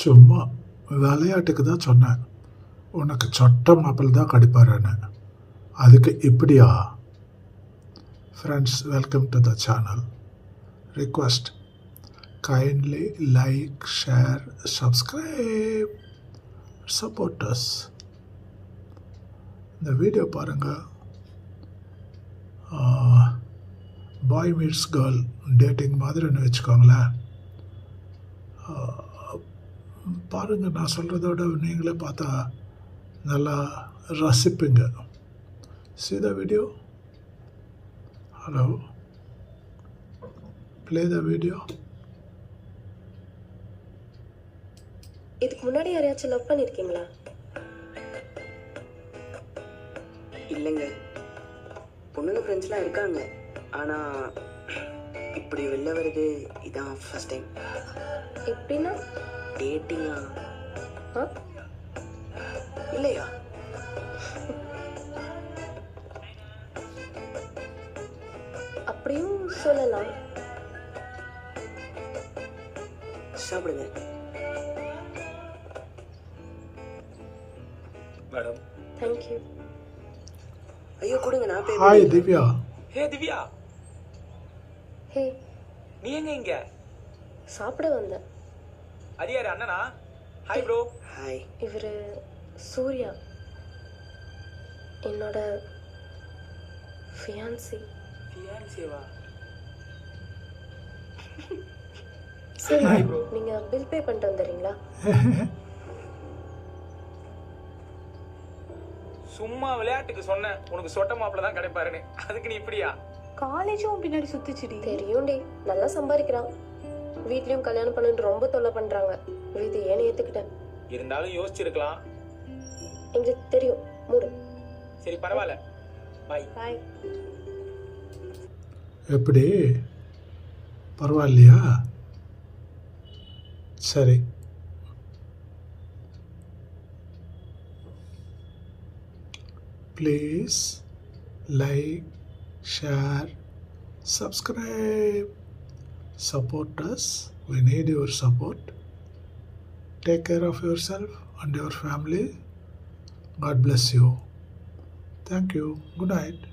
சும்மா விளையாட்டுக்கு தான் சொன்னேன். உனக்கு சொட்ட மாப்பிள்ள தான் கடிப்பாருன்னு. அதுக்கு இப்படியா? Friends welcome to the channel request kindly like share subscribe supporters இந்த வீடியோ பாருங்கள் பாய் மீட்ஸ் கேர்ள் டேட்டிங் மாதிரின்னு வச்சுக்கோங்களேன். பாருங்கள் நான் சொல்கிறதோட நீங்களே பார்த்தா நல்லா ரசிப்பீங்க. See the video? Hello? Play the video? இதுக்கு முன்னாடி யாரையாச்சும் லவ் பண்ணிருக்கீங்களா? இல்லைங்க. பொண்ணுங்க ஃப்ரெண்ட்ஸ்லாம் இருக்காங்க. ஆனால் இப்படி வெளில வருது இதான் ஃபர்ஸ்ட் டைம் எப்படின்னா? டேட்டிங்கா? இல்லையா? அப்படியும் சொல்லலாம். சாப்பிடுங்க. மேடம். தேங்க்யூ ஐயோ கொடுங்க நான் பே hi Divya. Hey Divya. Hey. நீ எங்க இங்க? சாப்பிட வந்தேன். அது யாரு? அண்ணனா? ஹாய் ப்ரோ ஹாய் இவர் சூர்யா. என்னோட ஃபியான்சி ஃபியான்சியவா சரி நீங்க பில் பே பண்ணிட்டு வந்துடுறீங்களா? சும்மா விளையாட்டுக்கு சொன்னேன். உனக்கு சொட்ட மாப்பிள்ள தான் கிடைப்பாருன்னு. அதுக்கு நீ இப்படியா? காலேஜும் பின்னாடி சுத்துச்சுடி. தெரியும்டி. நல்லா சம்பாதிக்கிறான். வீட்லயும் கல்யாணம் பண்ணுன்னு ரொம்ப தொல்லை பண்றாங்க. இது ஏன்னு ஏத்துக்கிட்டேன். இருந்தாலும் யோசிச்சிருக்கலாம். எங்களுக்கு தெரியும். மூடு. சரி பரவாயில்ல. பாய் பாய் எப்படி? பரவாயில்லையா? சரி. Please like share subscribe support us. We need your support. Take care of yourself and your family. God bless you. Thank you. Good night